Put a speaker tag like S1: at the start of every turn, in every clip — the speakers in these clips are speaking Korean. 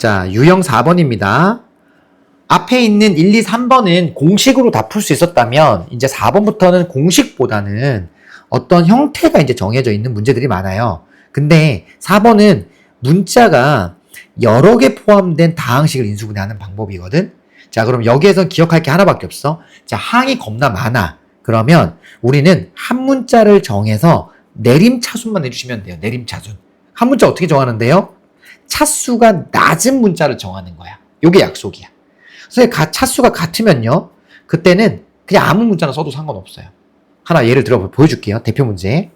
S1: 자, 유형 4번입니다. 앞에 있는 1, 2, 3번은 공식으로 다 풀 수 있었다면, 이제 4번부터는 공식보다는 어떤 형태가 이제 정해져 있는 문제들이 많아요. 근데 4번은 문자가 여러 개 포함된 다항식을 인수분해하는 방법이거든? 자, 그럼 여기에서 기억할 게 하나밖에 없어. 자, 항이 겁나 많아. 그러면 우리는 한 문자를 정해서 내림차순만 해주시면 돼요. 내림차순. 한 문자 어떻게 정하는데요? 차수가 낮은 문자를 정하는 거야. 요게 약속이야. 그래서 가- 차수가 같으면요. 그때는 그냥 아무 문자나 써도 상관없어요. 하나 예를 들어 보여줄게요. 대표 문제.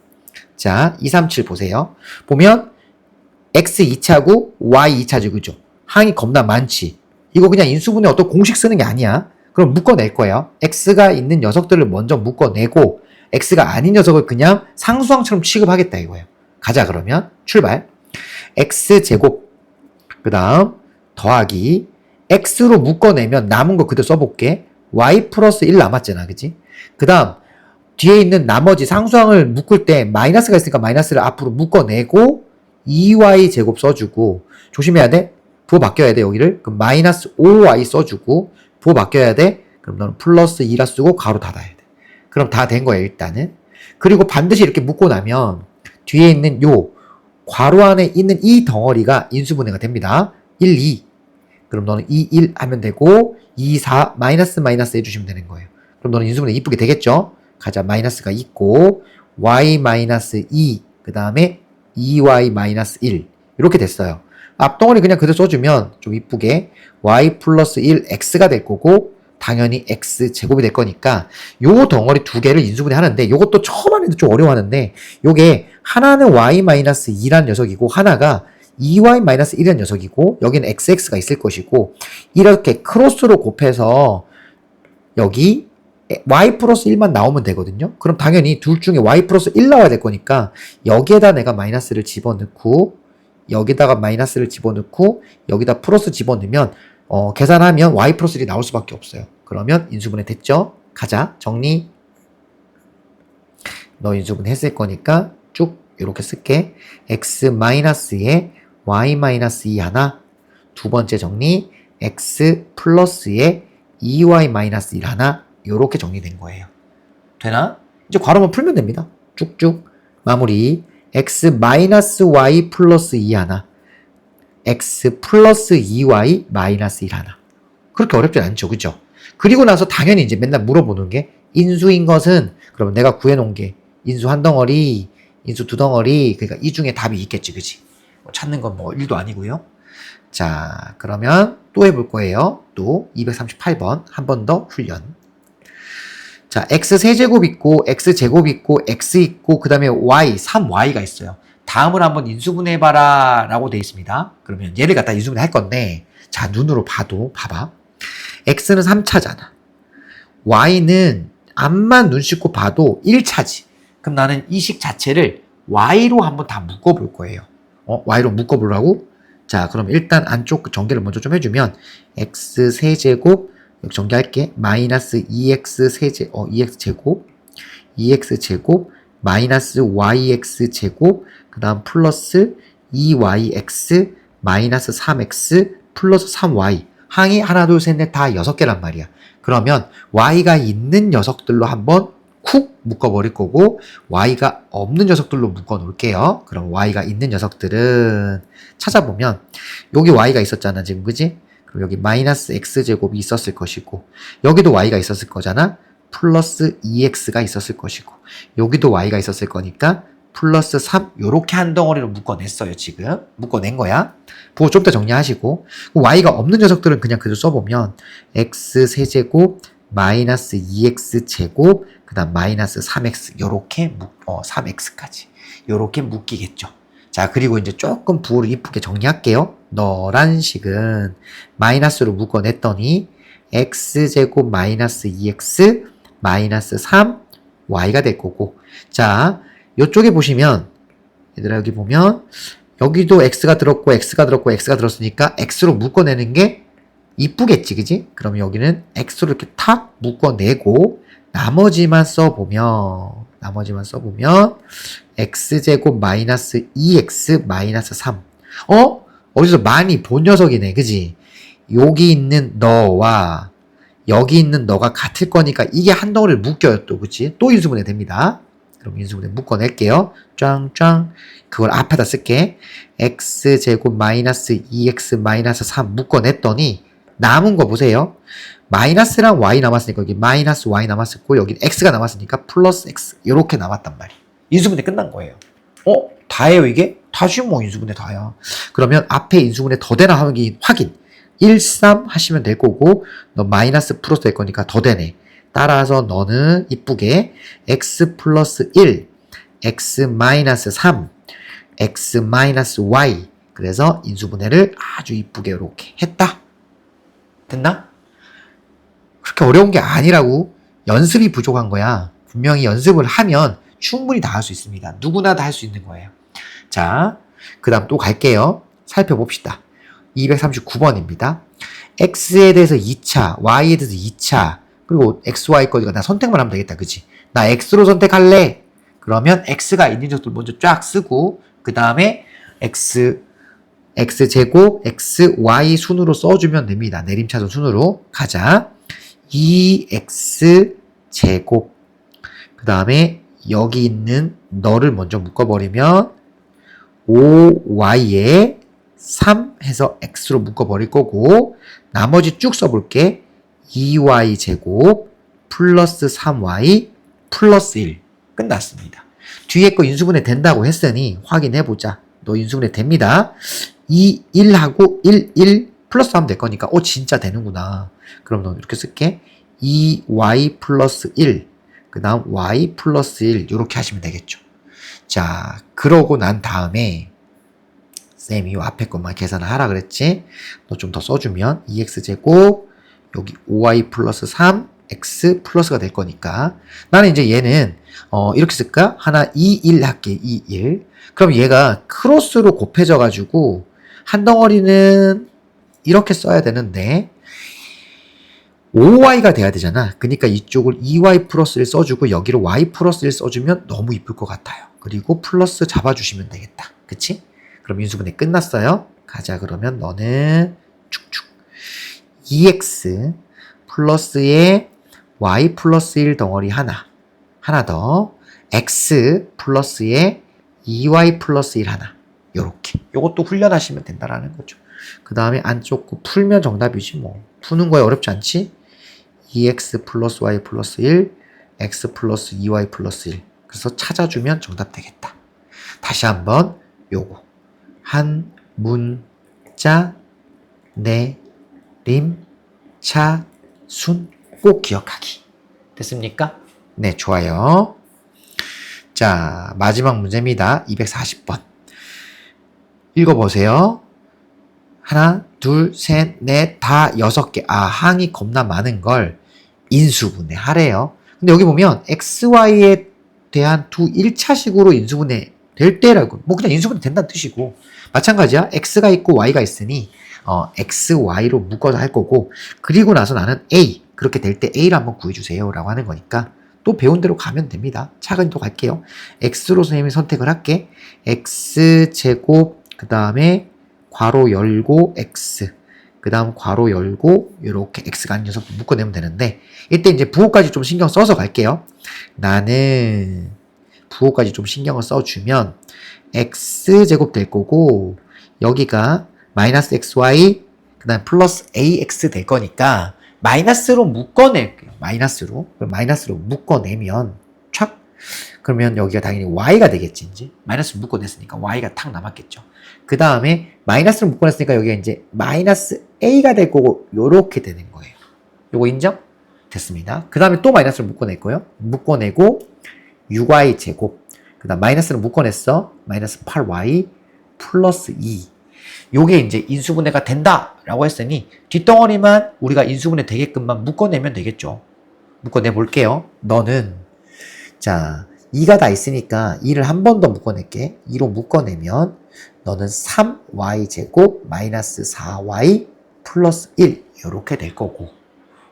S1: 자, 237 보세요. 보면 x 2차고 y 2차죠. 그죠? 항이 겁나 많지. 이거 그냥 인수분해 어떤 공식 쓰는 게 아니야. 그럼 묶어낼 거예요. x가 있는 녀석들을 먼저 묶어내고 x가 아닌 녀석을 그냥 상수항처럼 취급하겠다 이거예요. 가자 그러면 출발. x 제곱 그 다음 더하기 x로 묶어내면 남은 거 그대로 써볼게. y 플러스 1 남았잖아. 그지? 그 다음 뒤에 있는 나머지 상수항을 묶을 때 마이너스가 있으니까 마이너스를 앞으로 묶어내고 2y 제곱 써주고 조심해야 돼. 부호 바뀌어야 돼 여기를. 그럼 마이너스 5y 써주고 부호 바뀌어야 돼. 그럼 너는 플러스 2라 쓰고 가로 닫아야 돼. 그럼 다 된 거야 일단은. 그리고 반드시 이렇게 묶고 나면 뒤에 있는 요 괄호 안에 있는 이 덩어리가 인수분해가 됩니다. 1, 2. 그럼 너는 2, 1 하면 되고 2, 4 마이너스 마이너스 해주시면 되는 거예요. 그럼 너는 인수분해 이쁘게 되겠죠? 가자 마이너스가 있고 y 마이너스 2 그 다음에 2y 마이너스 1 이렇게 됐어요. 앞덩어리 그냥 그대로 써주면 좀 이쁘게 y 플러스 1 x가 될 거고 당연히 x 제곱이 될 거니까 요 덩어리 두 개를 인수분해 하는데 요것도 처음 하는데 좀 어려워하는데 요게 하나는 y 마이너스 2란 녀석이고 하나가 2y 마이너스 1이라는 녀석이고 여기는 xx가 있을 것이고 이렇게 크로스로 곱해서 여기 y 플러스 1만 나오면 되거든요. 그럼 당연히 둘 중에 y 플러스 1 나와야 될 거니까 여기에다 내가 마이너스를 집어넣고 여기다가 마이너스를 집어넣고 여기다 플러스 집어넣으면 어, 계산하면 y 플러스 1이 나올 수밖에 없어요. 그러면 인수분해 됐죠? 가자 정리 너 인수분해 했을 거니까 쭉 이렇게 쓸게 x 마이너스에 y 마이너스 2 하나 두 번째 정리 x 플러스에 2y 마이너스 1 하나 요렇게 정리된 거예요. 되나? 이제 괄호만 풀면 됩니다. 쭉쭉 마무리 x 마이너스 y 플러스 2 하나 x 플러스 2y 마이너스 1 하나 그렇게 어렵지 않죠. 그죠? 그리고 나서 당연히 이제 맨날 물어보는 게 인수인 것은 그러면 내가 구해놓은 게 인수 한 덩어리 인수 두 덩어리 그러니까 이 중에 답이 있겠지 그지? 뭐 찾는 건뭐 1도 아니고요. 자 그러면 또 해볼 거예요. 또 238번 한 번 더 훈련 자, x 세제곱 있고, x 제곱 있고, x 있고, 그 다음에 y, 3y가 있어요. 다음을 한번 인수분해해봐라 라고 되어 있습니다. 그러면 얘를 갖다 인수분해 할 건데, 자, 눈으로 봐도, 봐봐. X는 3차잖아. y는 앞만 눈 씻고 봐도 1차지. 그럼 나는 이 식 자체를 y로 한번 다 묶어볼 거예요. 어, y로 묶어보라고? 자, 그럼 일단 안쪽 전개를 먼저 좀 해주면, x 세제곱, 여기 정리할게. 마이너스 2x 세제, 어, 2x 제곱, 2x 제곱, 마이너스 yx 제곱, 그 다음 플러스 2yx, 마이너스 3x, 플러스 3y. 항이 하나, 둘, 셋, 넷, 다 6개란 말이야. 그러면 y가 있는 녀석들로 한번 쿡 묶어버릴 거고, y가 없는 녀석들로 묶어 놓을게요. 그럼 y가 있는 녀석들은 찾아보면, 여기 y가 있었잖아, 지금, 그지? 그럼 여기 마이너스 x제곱이 있었을 것이고 여기도 y가 있었을 거잖아 플러스 2x가 있었을 것이고 여기도 y가 있었을 거니까 플러스 3 요렇게 한 덩어리로 묶어냈어요 지금. 묶어낸 거야. 부호 좀 더 정리하시고. y가 없는 녀석들은 그냥 그대로 써보면 x 세제곱 마이너스 2x 제곱 그 다음 마이너스 3x 요렇게 묶, 어 3x까지. 요렇게 묶이겠죠. 자, 그리고 이제 조금 부호를 이쁘게 정리할게요. 너란 식은 마이너스로 묶어냈더니 x제곱 마이너스 2x 마이너스 3y가 될 거고. 자, 요쪽에 보시면 얘들아 여기 보면 여기도 x가 들었고 x가 들었고 x가 들었으니까 x로 묶어내는 게 이쁘겠지, 그지? 그럼 여기는 x로 이렇게 탁 묶어내고 나머지만 써보면 나머지만 써보면 x제곱 마이너스 2x 마이너스 3 어? 어디서 많이 본 녀석이네. 그지? 여기 있는 너와 여기 있는 너가 같을 거니까 이게 한 덩어리를 묶여요 또 그치? 또 인수분해 됩니다. 그럼 인수분해 묶어낼게요. 짱짱 그걸 앞에다 쓸게. x제곱 마이너스 2x 마이너스 3 묶어냈더니 남은 거 보세요. 마이너스랑 y 남았으니까 여기 마이너스 y 남았었고 여기 x가 남았으니까 플러스 x 이렇게 남았단 말이에요. 인수분해 끝난 거예요. 어? 다예요 이게? 다시 뭐 인수분해 다야. 그러면 앞에 인수분해 더 되나 하기 확인. 1, 3 하시면 될 거고 너 마이너스 플러스 될 거니까 더 되네. 따라서 너는 이쁘게 x 플러스 1, x 마이너스 3, x 마이너스 y 그래서 인수분해를 아주 이쁘게 이렇게 했다. 됐나? 그렇게 어려운 게 아니라고 연습이 부족한 거야. 분명히 연습을 하면 충분히 다 할 수 있습니다. 누구나 다 할 수 있는 거예요. 자, 그 다음 또 갈게요. 살펴봅시다. 239번입니다. x에 대해서 2차, y에 대해서 2차, 그리고 x, y 거니까 나 선택만 하면 되겠다. 그치? 나 x로 선택할래. 그러면 x가 있는 적들 먼저 쫙 쓰고, 그 다음에 x, x제곱, x, y 순으로 써주면 됩니다. 내림차순 순으로. 가자. 2x 제곱. 그 다음에 여기 있는 너를 먼저 묶어버리면 5y에 3 해서 x로 묶어버릴 거고 나머지 쭉 써볼게 2y 제곱 플러스 3y 플러스 1 끝났습니다. 뒤에 거 인수분해 된다고 했으니 확인해 보자. 너 인수분해 됩니다. 2, 1하고 1, 1 플러스 하면 될 거니까 오 진짜 되는구나. 그럼 너 이렇게 쓸게 2y 플러스 1 그 다음 y 플러스 1 이렇게 하시면 되겠죠. 자 그러고 난 다음에 쌤이 요 앞에 것만 계산을 하라 그랬지? 너 좀 더 써주면 2x제곱 여기 5y 플러스 3 x 플러스가 될 거니까 나는 이제 얘는 어 이렇게 쓸까? 하나 2, 1 할게 2, 1 그럼 얘가 크로스로 곱해져 가지고 한 덩어리는 이렇게 써야 되는데 5y가 돼야 되잖아. 그러니까 이쪽을 2y 플러스를 써주고 여기를 y 플러스를 써주면 너무 이쁠 것 같아요. 그리고 플러스 잡아주시면 되겠다. 그치? 그럼 인수분해 끝났어요. 가자 그러면 너는 축축 2x 플러스에 y 플러스 1 덩어리 하나. 하나 더. x 플러스에 2y 플러스 1 하나. 요렇게. 요것도 훈련하시면 된다라는 거죠. 그 다음에 안쪽 거 풀면 정답이지 뭐. 푸는 거에 어렵지 않지? 2x 플러스 y 플러스 1 x 플러스 2y 플러스 1 그래서 찾아주면 정답 되겠다. 다시 한번 요거. 한 문자 내 림 차 순 꼭 기억하기 됐습니까? 네 좋아요. 자 마지막 문제입니다. 240번 읽어보세요. 하나, 둘, 셋, 넷, 다 여섯 개. 아, 항이 겁나 많은 걸 인수분해 하래요. 근데 여기 보면 XY에 대한 두 1차식으로 인수분해 될 때라고. 뭐 그냥 인수분해 된다는 뜻이고. 마찬가지야. X가 있고 Y가 있으니, 어, X, Y로 묶어서 할 거고. 그리고 나서 나는 A. 그렇게 될 때 A를 한번 구해주세요. 라고 하는 거니까. 또 배운 대로 가면 됩니다. 차근히 또 갈게요. X로 선생님이 선택을 할게. X제곱, 그 다음에 괄호 열고 x 그 다음 괄호 열고 이렇게 x가 아닌 녀석 묶어내면 되는데 이때 이제 부호까지 좀 신경 써서 갈게요 나는 부호까지 좀 신경을 써주면 x제곱 될 거고 여기가 마이너스 xy 그 다음 플러스 ax 될 거니까 마이너스로 묶어낼게요. 마이너스로. 그럼 마이너스로 묶어내면 촥! 그러면 여기가 당연히 y가 되겠지 이제. 마이너스 묶어냈으니까 y가 탁 남았겠죠. 그 다음에 마이너스를 묶어냈으니까 여기가 이제 마이너스 a가 될 거고 요렇게 되는 거예요. 요거 인정? 됐습니다. 그 다음에 또 마이너스를 묶어냈고요. 묶어내고 6y 제곱. 그 다음 마이너스를 묶어냈어. 마이너스 8y 플러스 2 요게 이제 인수분해가 된다 라고 했으니 뒷덩어리만 우리가 인수분해 되게끔만 묶어내면 되겠죠. 묶어내 볼게요. 너는. 자 2가 다 있으니까 2를 한 번 더 묶어낼게. 2로 묶어내면 너는 3y 제곱 마이너스 4y 플러스 1 이렇게 될 거고.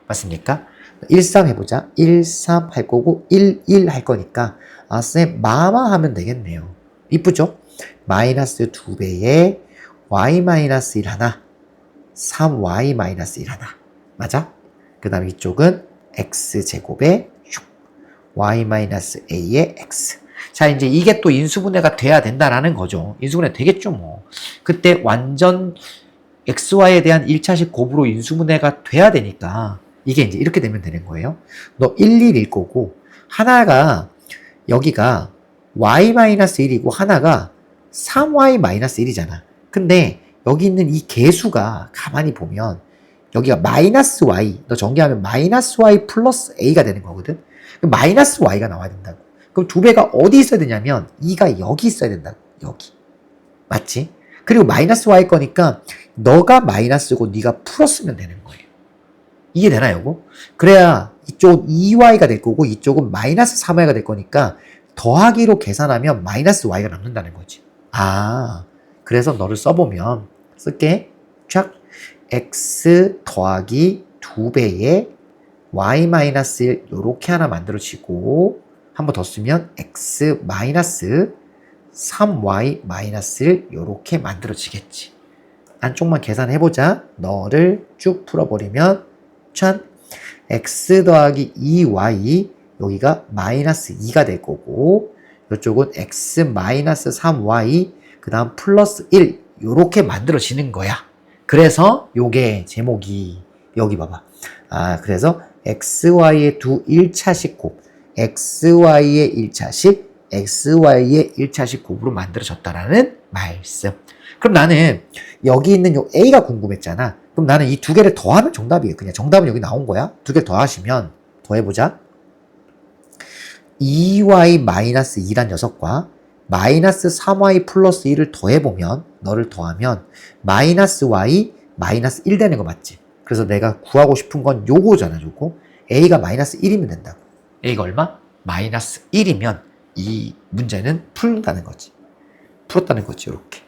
S1: 맞습니까? 1, 3 해보자. 1, 3 할 거고 1, 1 할 거니까 아 쌤 마마 하면 되겠네요. 이쁘죠? 마이너스 2배의 y-1 하나, 3y-1 하나. 맞아? 그 다음 이쪽은 x제곱에 6, y-a의 x. 자, 이제 이게 또 인수분해가 돼야 된다라는 거죠. 인수분해 되겠죠, 뭐. 그때 완전 xy에 대한 1차식 곱으로 인수분해가 돼야 되니까 이게 이제 이렇게 되면 되는 거예요. 너 1, 1일 거고 하나가 여기가 y-1이고 하나가 3y-1이잖아. 근데 여기 있는 이 개수가 가만히 보면 여기가 마이너스 y, 너 전개하면 마이너스 y 플러스 a가 되는 거거든. 그럼 마이너스 y가 나와야 된다고. 그럼 두 배가 어디 있어야 되냐면 2가 여기 있어야 된다고. 여기. 맞지? 그리고 마이너스 y 거니까 너가 마이너스고 네가 풀었으면 되는 거예요. 이해 되나요, 이거? 그래야 이쪽은 2y가 될 거고 이쪽은 마이너스 3y가 될 거니까 더하기로 계산하면 마이너스 y가 남는다는 거지. 아, 그래서 너를 써보면 쓸게. 촥. x 더하기 2배의 y 마이너스 1 요렇게 하나 만들어지고 한 번 더 쓰면 x 마이너스 3y 마이너스 1 요렇게 만들어지겠지. 안쪽만 계산해보자. 너를 쭉 풀어버리면 천 x 더하기 2y 여기가 마이너스 2가 될 거고 이쪽은 x 마이너스 3y 그 다음 플러스 1 요렇게 만들어지는 거야. 그래서 요게 제목이 여기 봐봐. 아 그래서 xy의 두 1차식 곱 xy의 1차식 xy의 1차식 곱으로 만들어졌다라는 말씀. 그럼 나는 여기 있는 요 a가 궁금했잖아. 그럼 나는 이 두 개를 더하면 정답이에요. 그냥 정답은 여기 나온 거야. 두 개 더하시면 더해보자. 2y-2란 녀석과 마이너스 3y 플러스 1을 더해보면 너를 더하면 마이너스 y 마이너스 1 되는 거 맞지? 그래서 내가 구하고 싶은 건 요거잖아 요거 a가 마이너스 1이면 된다고 a가 얼마? 마이너스 1이면 이 문제는 풀린다는 거지 풀었다는 거지 요렇게